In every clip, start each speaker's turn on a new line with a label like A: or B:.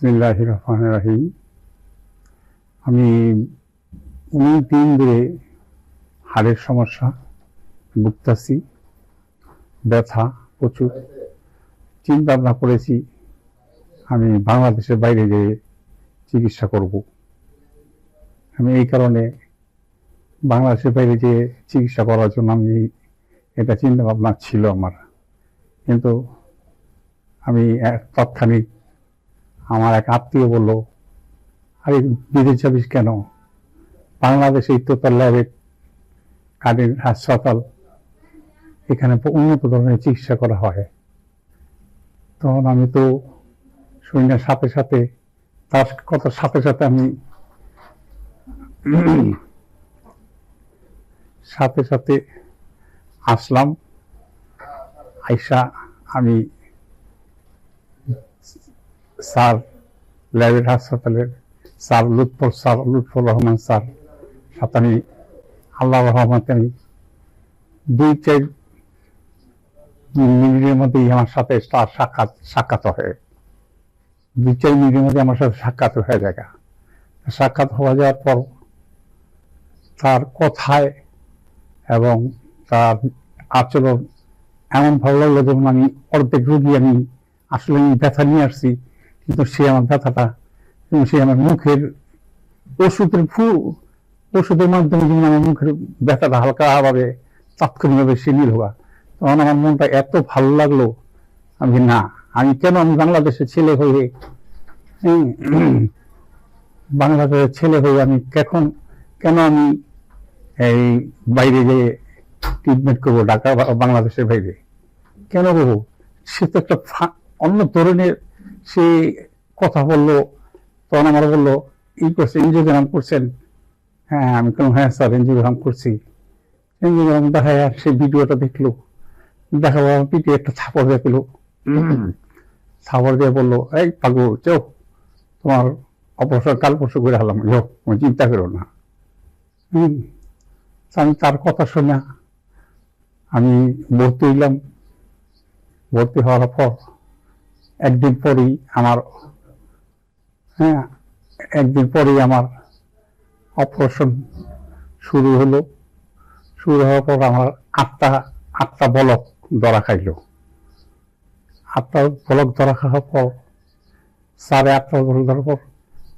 A: বিসমিল্লাহ রহমান রাহিম আমি অনেক দিন ধরে হাড়ের সমস্যা, ভুগতাছি, ব্যথা প্রচুর চিন্তা ভাবনা করেছি, আমি বাংলাদেশের বাইরে গিয়ে চিকিৎসা করব। আমি এই কারণে বাংলাদেশের বাইরে গিয়ে চিকিৎসা করার জন্য আমি এটা চিন্তা ভাবনা ছিল আমার। কিন্তু আমি তৎক্ষণিক আত্মীয় বলল, আরে, বিদেশ যাবিস কেন? বাংলাদেশে ইত্যতার ল্যাবে কার্ডিন হাসপাতাল। এখানে উন্নত ধরনের চিকিৎসা করা হয়। তখন আমি তো সৈন্যের সাথে সাথে, তার কথার সাথে সাথে আমি সাথে সাথে আসলাম। আইসা আমি স্যার ল্যাবের হাসপাতালের sir, Lutfor sir, Lutfor Rahman sir আমি আল্লাহ রহমতে আমি দুই চার মিনিটের মধ্যেই আমার সাথে তার সাক্ষাৎ সাক্ষাৎ হয়। দুই চার মিনিটের মধ্যে আমার সাথে সাক্ষাৎ হয়ে যায়। সাক্ষাৎ হওয়া যাওয়ার পর তার কথায় এবং তার আচরণ এমন ভালো লাগল যেমন আমি অর্ধেক রুগী আমি আসলে আমি ব্যথা নিয়ে আসছি। কিন্তু সে আমার ব্যথাটা সে আমার মুখের ওষুধের ফু ওষুধের মাধ্যমে যেমন আমার মুখের ব্যথাটা হালকা ভাবে তাৎক্ষণিকভাবে সে নিল তখন আমার মনটা এত ভালো লাগল। আমি না আমি কেন আমি বাংলাদেশের ছেলে হয়ে হ্যাঁ, বাংলাদেশের ছেলে হয়ে আমি কখন কেন আমি এই বাইরে গিয়ে ট্রিটমেন্ট করব ঢাকা বাংলাদেশের বাইরে? কেন করব? সে তো একটা অন্য ধরনের সে কথা বলল তখন আমার বলল ই করছে এনজিওগ্রাম করছেন? হ্যাঁ আমি কেন হ্যাঁ স্যার এনজিওগ্রাম করছি। এনজিওগ্রাম দেখা সে ভিডিওটা দেখল। দেখা আমার পিঠে একটা থাপড় দিয়ে পেল থাপড় দিয়ে বলল এই পাগু চো তোমার অবসর কাল পরশু করে হলাম যাও তুমি চিন্তা করো না। হুম। আমি তার কথা শুনে আমি ভর্তি হইলাম। ভর্তি হওয়ার পর একদিন পরেই আমার হ্যাঁ একদিন পরেই আমার অপারেশন শুরু হলো। শুরু হওয়ার পর আমার আটটা আটটা বলক ধরা খাইল। আটটা বলক ধরা খাওয়ার পর, সাড়ে আটটা বলক ধরার পর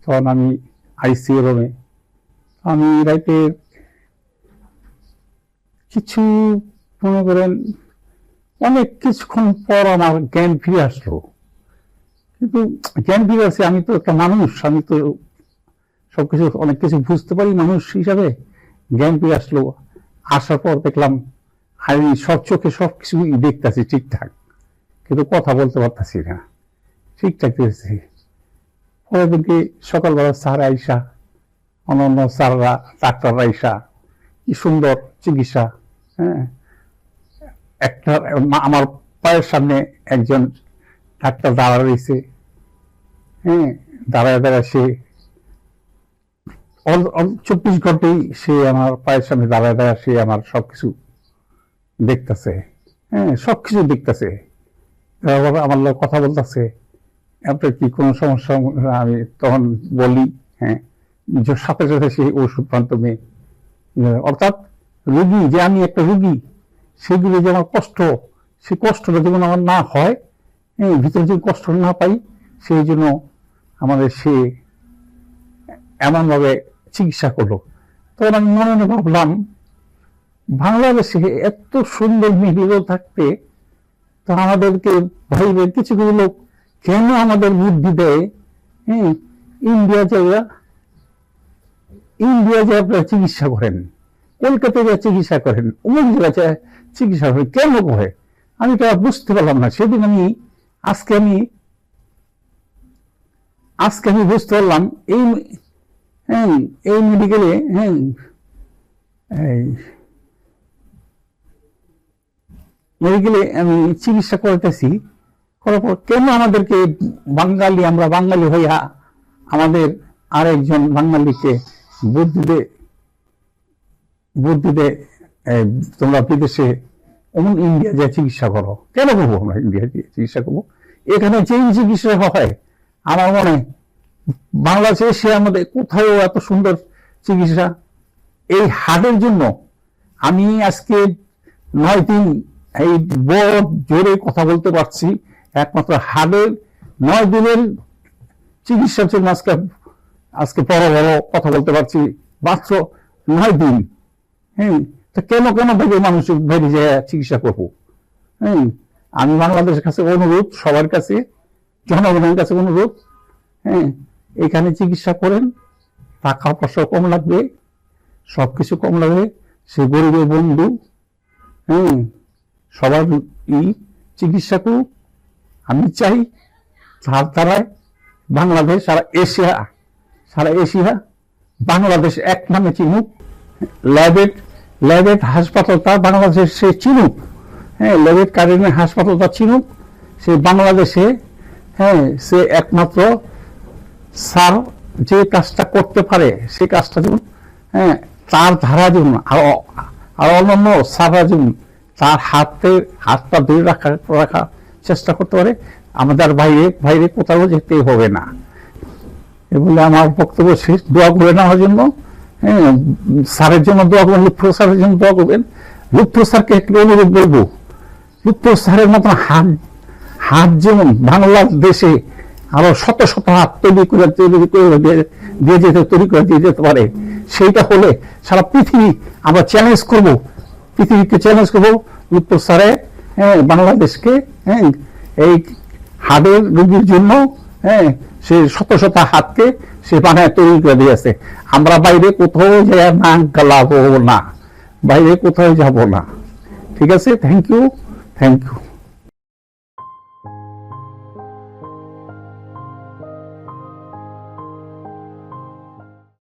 A: তখন আমি আইসিইউ রুমে আমি রাইতে কিছু মনে করেন, অনেক কিছুক্ষণ পর আমার জ্ঞান ফিরে আসলো। কিন্তু জ্ঞান ফিরে আসে আমি তো একটা মানুষ, আমি তো সবকিছু, অনেক কিছু বুঝতে পারি মানুষ হিসাবে। জ্ঞান ফিরে আসলো। আসার পর দেখলাম, আমি সব চোখে সব কিছু দেখতেছি ঠিকঠাক, কিন্তু কথা বলতে পারতেছি না। ঠিকঠাক দেখতেছি। পরের দিনকে সকালবেলা স্যার আইসা, অন্যান্য স্যাররা, ডাক্তাররা আইসা, কি সুন্দর চিকিৎসা হ্যাঁ। একটা আমার পায়ের সামনে একজন ডাক্তার দাঁড়া রয়েছে। হ্যাঁ দাঁড়ায় দাঁড়ায় সে চব্বিশ ঘন্টাই সে আমার পায়ের সামনে দাঁড়ায় দাঁড়ায় সে আমার সবকিছু দেখতেছে। হ্যাঁ সবকিছু দেখতেছে। তারপর আমার লোক কথা বলতেছে আপনার কি কোনো সমস্যা? আমি তখন বলি হ্যাঁ সাথে সাথে সে ওষুধ মাধ্যমে অর্থাৎ রুগী যে আমি একটা রুগী সেগুলো যে আমার কষ্ট সে কষ্টটা যেমন আমার না হ্যাঁ, ভিতরে যদি কষ্ট না পাই, সেই জন্য আমাদের সে এমনভাবে চিকিৎসা করল। তখন আমি মনে মনে ভাবলাম, বাংলাদেশে এত সুন্দর মেডিকেল থাকতে তো আমাদেরকে ভাইবে কিছু কিছু লোক কেন আমাদের বুদ্ধি দেয়? হ্যাঁ ইন্ডিয়া জায়গা ইন্ডিয়া যে আপনারা চিকিৎসা করেন, কলকাতায় যা চিকিৎসা করেন, অমুক জায়গায় চিকিৎসা করেন, কেন করে? আমি তো বুঝতে পারলাম না। সেদিন আমি আজকে আমি আজকে আমি বুঝতে পারলাম এই হ্যাঁ এই মেডিকেলে হ্যাঁ মেডিকেলে আমি চিকিৎসা করতেছি, করার পর কেন আমাদেরকে বাঙালি, আমরা বাঙালি হইয়া আমাদের আরেকজন বাঙালিকে বুদ্ধিতে বুদ্ধিতে তোমরা বিদেশে অমন ইন্ডিয়া যে চিকিৎসা করো। কেন করব আমরা ইন্ডিয়া যে চিকিৎসা করব? এখানে যেই চিকিৎসা হয়, আমার মনে বাংলাদেশে সে আমাদের কোথাও এত সুন্দর চিকিৎসা। এই হার্টের জন্য আমি আজকে নয় দিন এই বড় জোরে কথা বলতে পারছি। একমাত্র হার্টের নয় দিনের চিকিৎসার জন্য আজকে আজকে বড় বড় কথা বলতে পারছি। মাত্র নয় দিন। হ্যাঁ তো কেন কেন ভেবে মানুষ ভেবে যে চিকিৎসা করব? হ্যাঁ আমি বাংলাদেশের কাছে অনুরোধ, সবার কাছে, জনগণের কাছে অনুরোধ হ্যাঁ এখানে চিকিৎসা করেন, টাকা পয়সা কম লাগবে সব কিছু কম লাগবে, সে গরিবের বন্ধু হ্যাঁ সবার ই চিকিৎসা করুক। আমি চাই তার দ্বারাই বাংলাদেশ সারা এশিয়া সারা এশিয়া বাংলাদেশ এক নামে চিনুক। ল্যাবেট ল্যাবেট হাসপাতালটা বাংলাদেশ সে চিনুক হ্যাঁ ল্যাবেট কারিনের হাসপাতালটা চিনুক সে বাংলাদেশে হ্যাঁ সে একমাত্র স্যার যে কাজটা করতে পারে সে কাজটা যেমন হ্যাঁ তার ধারা যেমন আর অন্যান্য স্যাররা যেমন তার হাতে হাতটা ধরে রাখা রাখা চেষ্টা করতে পারে আমাদের বাইরে বাইরে কোথাও যেতে হবে না এ বলে আমার বক্তব্য শেষ দোয়া করে নেওয়ার জন্য হ্যাঁ স্যারের জন্য দোয়া করবেন লুপ্ত স্যারের জন্য দোয়া করবেন। লুপ্ত স্যারকে একটু অনুরোধ বলব লুপ্ত স্যারের মতন হাত হাত যেমন বাংলাদেশে আরও শত শত হাত তৈরি করে তৈরি করে দিয়ে- যেতে, তৈরি করে দিয়ে যেতে পারে, সেইটা হলে সারা পৃথিবী আমরা চ্যালেঞ্জ করব, পৃথিবীকে চ্যালেঞ্জ করব। লুপ্ত স্যারে হ্যাঁ বাংলাদেশকে হ্যাঁ এই হাড়ের রোগীর জন্য হ্যাঁ সে শত শত হাতকে সে বানায় তৈরি করে দিয়েছে। আমরা বাইরে কোথাও যাই না গালাবো না। বাইরে কোথাও যাব না। ঠিক আছে? Thank you thank you